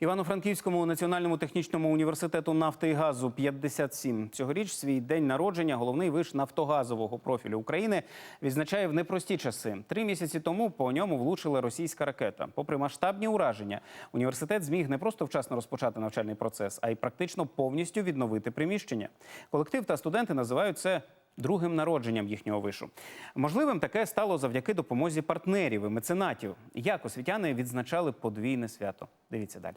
Івано-Франківському національному технічному університету нафти і газу 57. Цьогоріч свій день народження головний виш нафтогазового профілю України відзначає в непрості часи. Три місяці тому по ньому влучила російська ракета. Попри масштабні ураження, університет зміг не просто вчасно розпочати навчальний процес, а й практично повністю відновити приміщення. Колектив та студенти називають це другим народженням їхнього вишу. Можливим таке стало завдяки допомозі партнерів і меценатів. Як освітяни відзначали подвійне свято? Дивіться далі.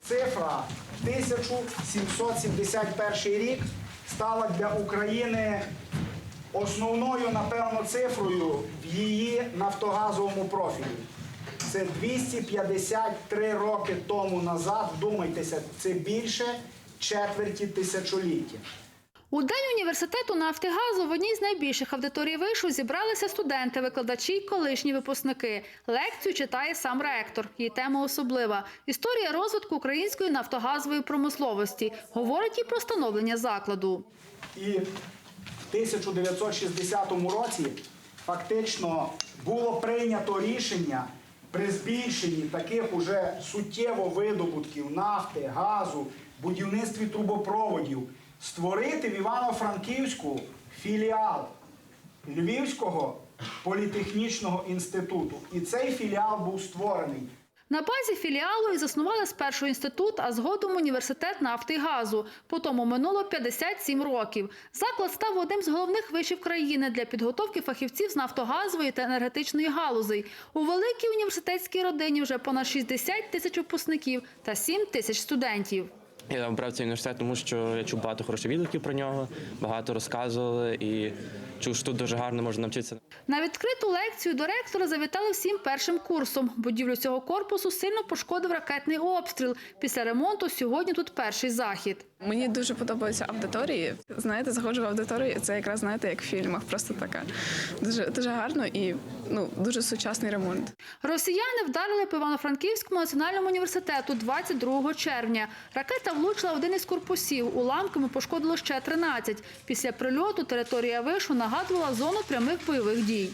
Цифра 1771 рік стала для України основною, напевно, цифрою в її нафтогазовому профілі. Це 253 роки тому назад, вдумайтеся, це більше четверті тисячоліття. У день університету нафти газу в одній з найбільших аудиторій вишу зібралися студенти, викладачі й колишні випускники. Лекцію читає сам ректор. Її тема особлива історія розвитку української нафтогазової промисловості. Говорить і про становлення закладу. І в 1960 році фактично було прийнято рішення при збільшенні таких уже суттєво видобутків нафти, газу, будівництві трубопроводів створити в Івано-Франківську філіал Львівського політехнічного інституту. І цей філіал був створений. На базі філіалу і заснували спершу інститут, а згодом університет нафти і газу. Потому минуло 57 років. Заклад став одним з головних вишів країни для підготовки фахівців з нафтогазової та енергетичної галузей. У великій університетській родині вже понад 60 тисяч випускників та 7 тисяч студентів. Я обрав цей університет, тому що я чув багато хороших відгуків про нього, багато розказували і чув, що тут дуже гарно можна навчитися. На відкриту лекцію до ректора завітали всім першим курсом. Будівлю цього корпусу сильно пошкодив ракетний обстріл. Після ремонту сьогодні тут перший захід. Мені дуже подобаються аудиторії. Знаєте, заходжу в аудиторію, це якраз знаєте, як в фільмах, просто така дуже дуже гарно і ну дуже сучасний ремонт. Росіяни вдарили по Івано-Франківському національному університету 22 червня. Ракета влучила в один із корпусів. Уламками пошкодило ще 13. Після прильоту територія вишу нагадувала зону прямих бойових дій.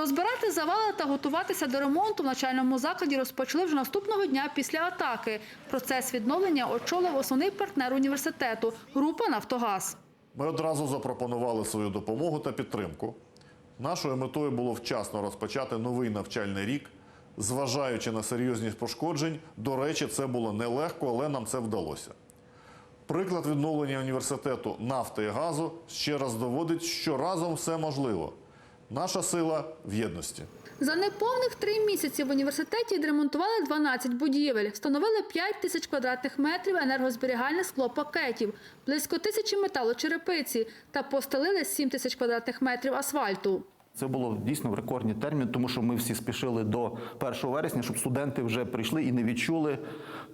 Розбирати завали та готуватися до ремонту в начальному закладі розпочали вже наступного дня після атаки. Процес відновлення очолив основний партнер університету – група «Нафтогаз». Ми одразу запропонували свою допомогу та підтримку. Нашою метою було вчасно розпочати новий навчальний рік, зважаючи на серйозність пошкоджень. До речі, це було нелегко, але нам це вдалося. Приклад відновлення університету нафти і газу ще раз доводить, що разом все можливо. Наша сила в єдності. За неповних три місяці в університеті відремонтували 12 будівель, встановили 5 тисяч квадратних метрів енергозберігальних склопакетів, близько тисячі металочерепиці та постелили 7 тисяч квадратних метрів асфальту. Це було дійсно в рекордні термін, тому що ми всі спішили до 1 вересня, щоб студенти вже прийшли і не відчули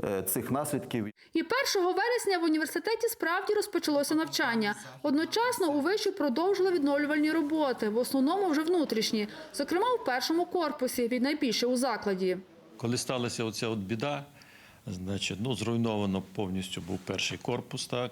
е, цих наслідків. І 1 вересня в університеті справді розпочалося навчання. Одночасно у виші продовжили відновлювальні роботи, в основному вже внутрішні, зокрема у першому корпусі, від найбільше у закладі. Коли сталася оця от біда, значить, ну, зруйновано повністю був перший корпус, так.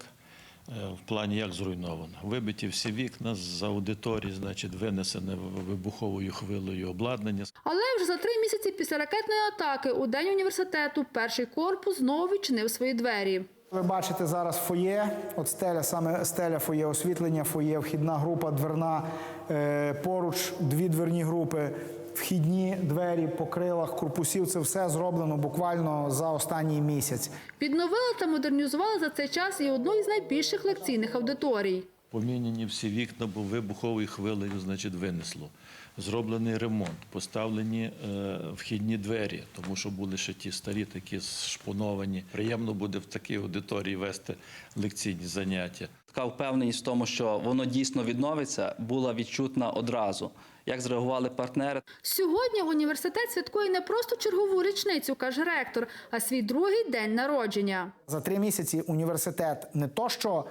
Е, В плані як зруйновано. Вибиті всі вікна з аудиторії, значить, винесене вибуховою хвилею обладнання. Але вже за три місяці після ракетної атаки у день університету перший корпус знову відчинив свої двері. Ви бачите зараз фоє, от стеля, саме стеля фоє, освітлення фоє, вхідна група, дверна, е, поруч дві дверні групи, вхідні двері по крилах корпусів. Це все зроблено буквально за останній місяць. Відновили та модернізували за цей час і одну із найбільших лекційних аудиторій. Поміняні всі вікна, бо вибуховою хвилею, значить, винесло. Зроблений ремонт, поставлені е, вхідні двері, тому що були ще ті старі, такі шпоновані. Приємно буде в такій аудиторії вести лекційні заняття. Така впевненість в тому, що воно дійсно відновиться, була відчутна одразу. Як зреагували партнери? Сьогодні університет святкує не просто чергову річницю, каже ректор, а свій другий день народження. За три місяці університет не то що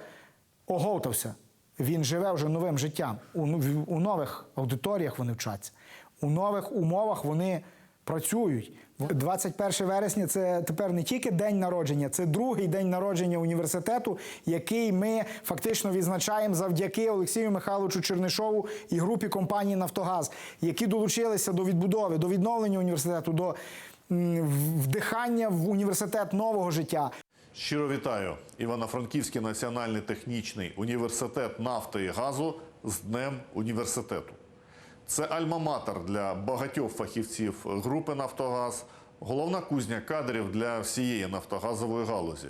оговтався, він живе вже новим життям. У, у нових аудиторіях вони вчаться, у нових умовах вони працюють. 21 вересня це тепер не тільки день народження, це другий день народження університету, який ми фактично відзначаємо завдяки Олексію Михайловичу Чернишову і групі компанії Нафтогаз, які долучилися до відбудови, до відновлення університету, до вдихання в університет нового життя. Щиро вітаю Івано-Франківський національний технічний університет нафти і газу з Днем університету. Це альма-матер для багатьох фахівців групи Нафтогаз, головна кузня кадрів для всієї нафтогазової галузі.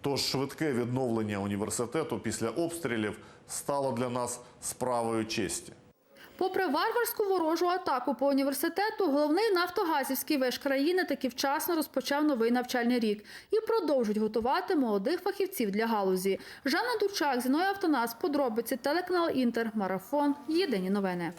Тож швидке відновлення університету після обстрілів стало для нас справою честі. Попри варварську ворожу атаку по університету, головний нафтогазівський веж країни таки вчасно розпочав новий навчальний рік і продовжують готувати молодих фахівців для галузі. Жанна Дурчак, Зіною Автонас, подробиці, телеканал Інтер, Марафон, Єдині новини.